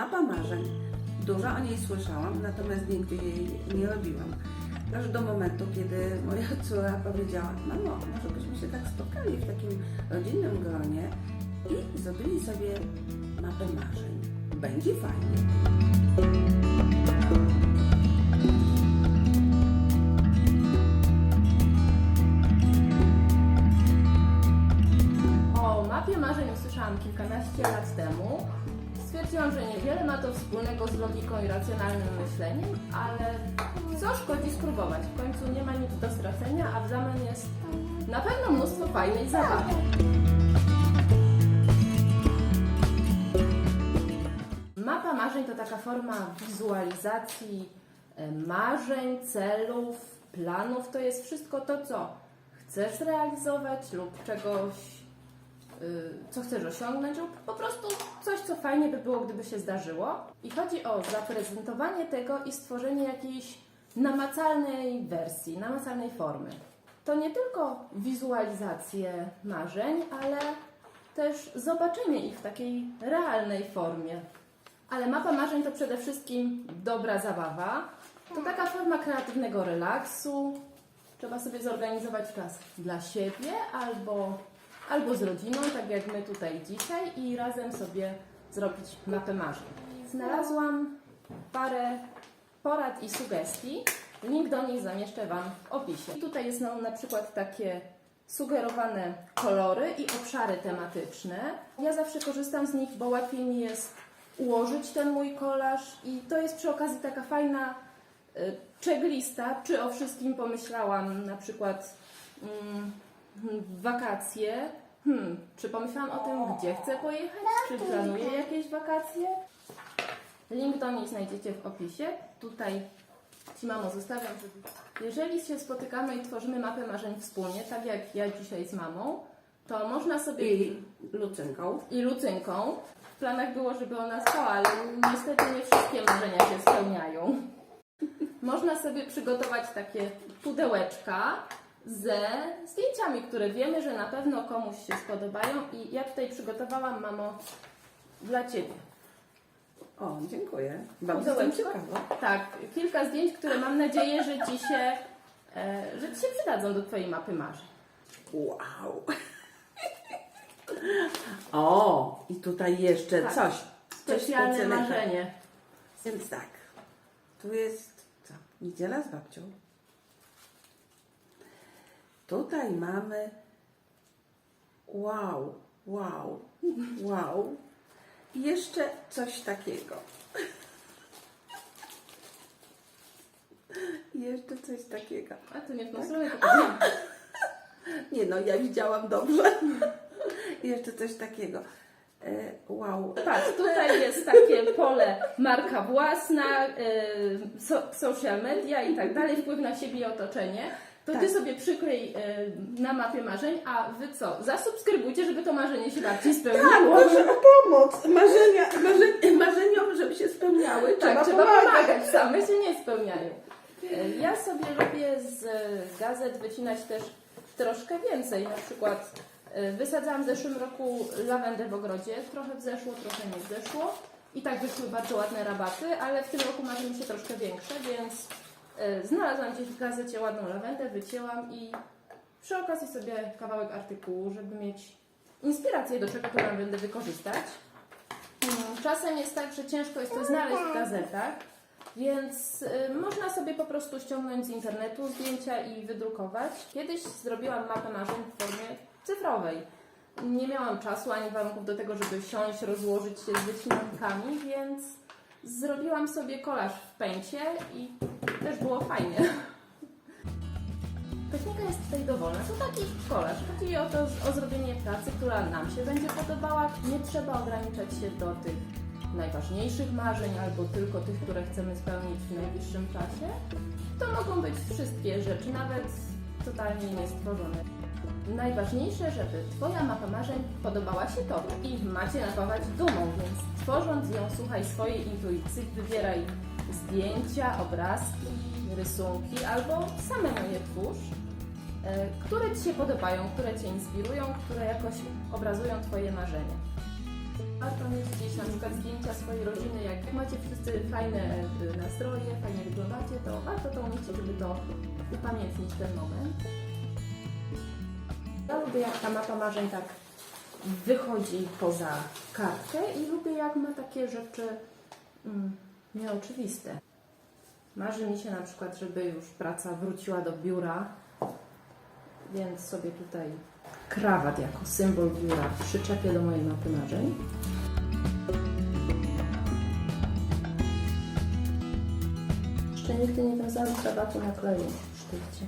Mapa marzeń. Dużo o niej słyszałam, natomiast nigdy jej nie robiłam. Aż do momentu, kiedy moja córka powiedziała, mamo, może byśmy się tak spotkali w takim rodzinnym gronie i zrobili sobie mapę marzeń. Będzie fajnie. Mapie marzeń usłyszałam kilkanaście lat temu. Stwierdziłam, że niewiele ma to wspólnego z logiką i racjonalnym myśleniem, ale co szkodzi spróbować? W końcu nie ma nic do stracenia, a w zamian jest na pewno mnóstwo fajnej zabawy. Mapa marzeń to taka forma wizualizacji e, marzeń, celów, planów. To jest wszystko to, co chcesz zrealizować lub czegoś, co chcesz osiągnąć, lub po prostu coś, co fajnie by było, gdyby się zdarzyło. I chodzi o zaprezentowanie tego i stworzenie jakiejś namacalnej wersji, namacalnej formy. To nie tylko wizualizacje marzeń, ale też zobaczenie ich w takiej realnej formie. Ale mapa marzeń to przede wszystkim dobra zabawa. To taka forma kreatywnego relaksu. Trzeba sobie zorganizować czas dla siebie albo, albo z rodziną, tak jak my tutaj dzisiaj, i razem sobie zrobić mapę marzeń. Znalazłam parę porad i sugestii. Link do nich zamieszczę Wam w opisie. I tutaj są na przykład takie sugerowane kolory i obszary tematyczne. Ja zawsze korzystam z nich, bo łatwiej mi jest ułożyć ten mój kolaż i to jest przy okazji taka fajna y, checklista, czy o wszystkim pomyślałam, na przykład mm, w wakacje, hmm, czy pomyślałam o tym, gdzie chcę pojechać, czy planuję jakieś wakacje. Link do nich znajdziecie w opisie. Tutaj Ci mamo zostawiam. Jeżeli się spotykamy i tworzymy mapę marzeń wspólnie, tak jak ja dzisiaj z mamą, to można sobie I Lucynką. i Lucynką. W planach było, żeby ona spała, ale niestety nie wszystkie marzenia się spełniają. Można sobie przygotować takie pudełeczka ze zdjęciami, które wiemy, że na pewno komuś się spodobają i ja tutaj przygotowałam, mamo, dla Ciebie. O, dziękuję. Bardzo jestem ciekawa. Tak, kilka zdjęć, które mam nadzieję, że Ci się, e, że ci się przydadzą do Twojej mapy marzeń. Wow. O, i tutaj jeszcze Tak. coś. Coś Specjalne specjalnego. marzenie. Więc tak, tu jest co? Niedziela z babcią. Tutaj mamy wow, wow, wow. I jeszcze coś takiego. I jeszcze coś takiego. A to nie w tą stronę, tylko nie. Nie no, ja widziałam dobrze. I jeszcze coś takiego. E, wow. Patrz, tutaj jest takie pole marka własna, y, so, social media i tak dalej, wpływ na siebie i otoczenie. To Tak. ty sobie przykryj y, na mapie marzeń, a wy co? Zasubskrybujcie, żeby to marzenie się bardziej Tak, spełniło. proszę o pomoc. Marzenia, marzeń, marzeniom, żeby się spełniały, trzeba, tak, trzeba pomagać. pomagać, same się nie spełniają. Y, Ja sobie lubię z gazet wycinać też troszkę więcej. Na przykład wysadzałam w zeszłym roku lawendę w ogrodzie. Trochę wzeszło, trochę nie wzeszło. I tak wyszły bardzo ładne rabaty, ale w tym roku marzy mi się troszkę większe, więc znalazłam gdzieś w gazecie ładną lawendę, wycięłam i przy okazji sobie kawałek artykułu, żeby mieć inspirację, do czego tę lawendę wykorzystać. Mm, Czasem jest tak, że ciężko jest to znaleźć w gazetach, więc y, można sobie po prostu ściągnąć z internetu zdjęcia i wydrukować. Kiedyś zrobiłam mapę marzeń w formie cyfrowej. Nie miałam czasu ani warunków do tego, żeby siąść, rozłożyć się z wycinankami, więc zrobiłam sobie kolaż w pęcie i też było fajnie. Technika jest tutaj dowolna. To taki kolaż. Chodzi o to, o zrobienie pracy, która nam się będzie podobała. Nie trzeba ograniczać się do tych najważniejszych marzeń albo tylko tych, które chcemy spełnić w najbliższym czasie. To mogą być wszystkie rzeczy, nawet totalnie niestworzone. Najważniejsze, żeby Twoja mapa marzeń podobała się Tobie i macie napawać dumą, więc tworząc ją słuchaj swojej intuicji, wybieraj zdjęcia, obrazki, rysunki albo samemu je twórz, e, które Ci się podobają, które Cię inspirują, które jakoś obrazują Twoje marzenia. Warto mieć gdzieś na przykład zdjęcia swojej rodziny, jak macie wszyscy fajne y, nastroje, fajnie wyglądacie, to warto to umieścić, żeby to upamiętnić ten moment. Ja lubię jak ta mapa marzeń tak wychodzi poza kartkę i lubię jak ma takie rzeczy mm, nieoczywiste. Marzy mi się na przykład, żeby już praca wróciła do biura, więc sobie tutaj krawat jako symbol biura przyczepię do mojej mapy marzeń. Jeszcze nigdy nie wiązałam krawatu na kleju w sztywcie.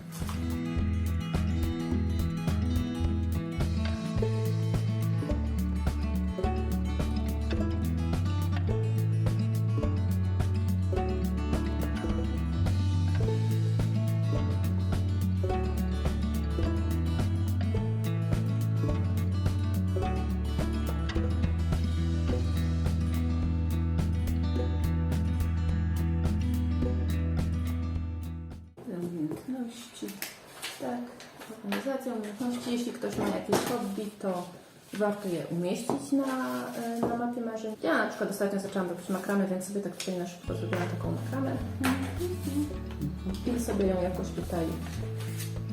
Jeśli ktoś ma jakieś hobby, to warto je umieścić na, e, na mapie marzeń. Ja na przykład ostatnio zaczęłam robić makramę, więc sobie tak tutaj na szybko zrobiłam taką makramę. I sobie ją jakoś tutaj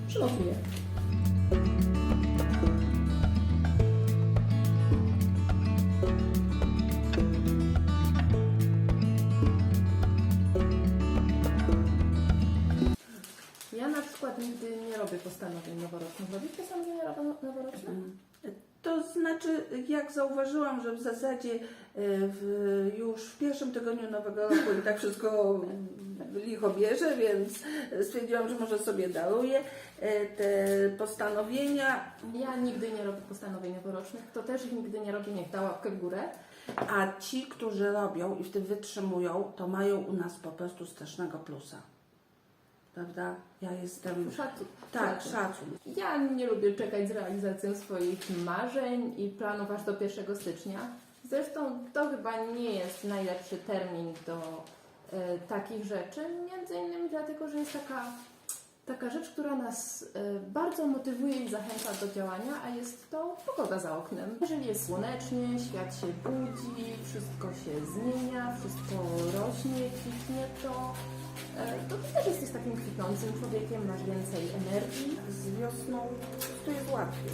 przymocuję. Robię postanowień noworocznych. Robisz postanowienia nowo- noworoczne? To znaczy, jak zauważyłam, że w zasadzie e, w, już w pierwszym tygodniu nowego roku i tak wszystko licho bierze, więc stwierdziłam, że może sobie daruję e, te postanowienia, Ja nigdy nie robię postanowień noworocznych. Kto też ich nigdy nie robi, niech da łapkę w górę. a ci, którzy robią i w tym wytrzymują, to mają u nas po prostu strasznego plusa. Prawda? Ja jestem... Szacun. Tak, Szacun. szacun. Ja nie lubię czekać z realizacją swoich marzeń i planów aż do 1 stycznia. Zresztą to chyba nie jest najlepszy termin do e, takich rzeczy, między innymi dlatego, że jest taka, taka rzecz, która nas e, bardzo motywuje i zachęca do działania, a jest to pogoda za oknem. Jeżeli jest słonecznie, świat się budzi, wszystko się zmienia, wszystko rośnie, kwitnie, to, to ty też jesteś takim kwitnącym człowiekiem, masz więcej energii. Z wiosną prostu jest łatwiej.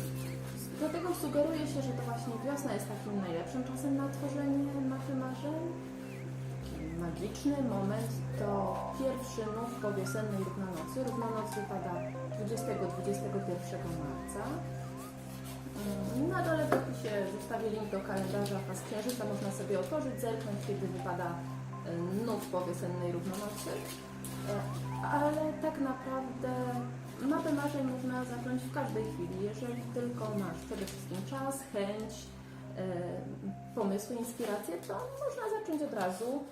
Dlatego sugeruje się, że to właśnie wiosna jest takim najlepszym czasem na tworzenie mapy marzeń. Magiczny moment to pierwszy nów po wiosennej równonocy. Równonoc wypada 20-21 marca. Mm, Na dole w opisie zostawię link do kalendarza pas księżyca. Można sobie otworzyć, zerknąć, kiedy wypada y, nów po wiosennej równonocy. E, Ale tak naprawdę mapę marzeń można zacząć w każdej chwili, jeżeli tylko masz przede wszystkim czas, chęć, e, pomysły, inspiracje, to można zacząć od razu.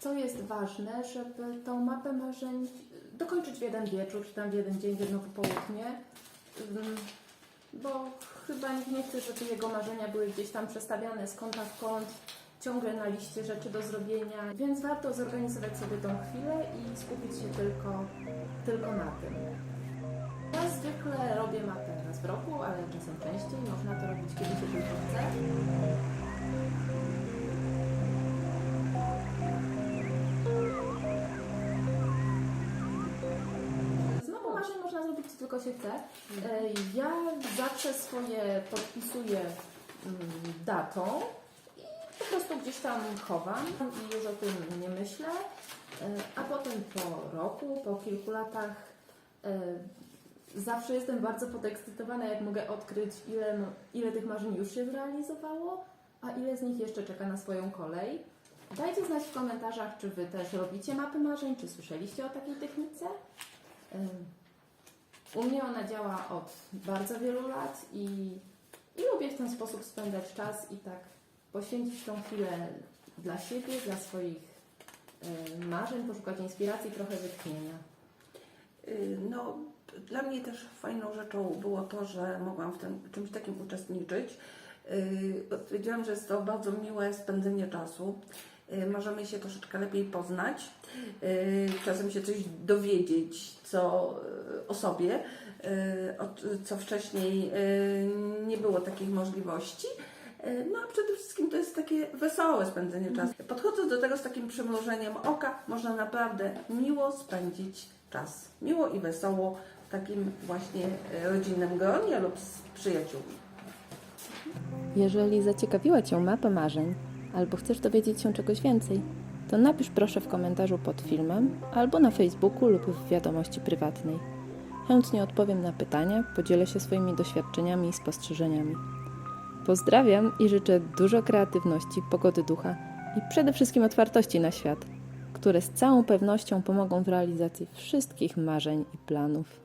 Co jest ważne, żeby tą mapę marzeń dokończyć w jeden wieczór, czy tam w jeden dzień, w jedno popołudnie, Mm, bo chyba nikt nie chce, żeby jego marzenia były gdzieś tam przestawiane z kąta w kąt, ciągle na liście rzeczy do zrobienia, więc warto zorganizować sobie tą chwilę i skupić się tylko, tylko na tym. Ja zwykle robię mapę raz w roku, ale czasem częściej. Można to robić kiedy się tylko chce. Tylko się chce. E, Ja zawsze swoje podpisuję mm, datą prostu gdzieś tam chowam i już o tym nie myślę. E, A potem po roku, po kilku latach e, zawsze jestem bardzo podekscytowana, jak mogę odkryć, ile, ile tych marzeń już się zrealizowało, a ile z nich jeszcze czeka na swoją kolej. Dajcie znać w komentarzach, czy Wy też robicie mapy marzeń, czy słyszeliście o takiej technice. Ym, U mnie ona działa od bardzo wielu lat i, i lubię w ten sposób spędzać czas i tak poświęcić tą chwilę dla siebie, dla swoich y, marzeń, poszukać inspiracji, trochę wytchnienia. Y, No, dla mnie też fajną rzeczą było to, że mogłam w tym, czymś takim uczestniczyć. Yy, Wiedziałam, że jest to bardzo miłe spędzenie czasu. Yy, Możemy się troszeczkę lepiej poznać, czasem się coś dowiedzieć co, o sobie, co wcześniej nie było takich możliwości. E, No a przede wszystkim to jest takie wesołe spędzenie czasu. Podchodząc do tego z takim przymrużeniem oka, można naprawdę miło spędzić czas. Miło i wesoło w takim właśnie e, rodzinnym gronie lub z przyjaciółmi. Jeżeli zaciekawiła Cię mapa marzeń, albo chcesz dowiedzieć się czegoś więcej, to napisz proszę w komentarzu pod filmem albo na Facebooku lub w wiadomości prywatnej. Chętnie odpowiem na pytania, podzielę się swoimi doświadczeniami i spostrzeżeniami. Pozdrawiam i życzę dużo kreatywności, pogody ducha i przede wszystkim otwartości na świat, które z całą pewnością pomogą w realizacji wszystkich marzeń i planów.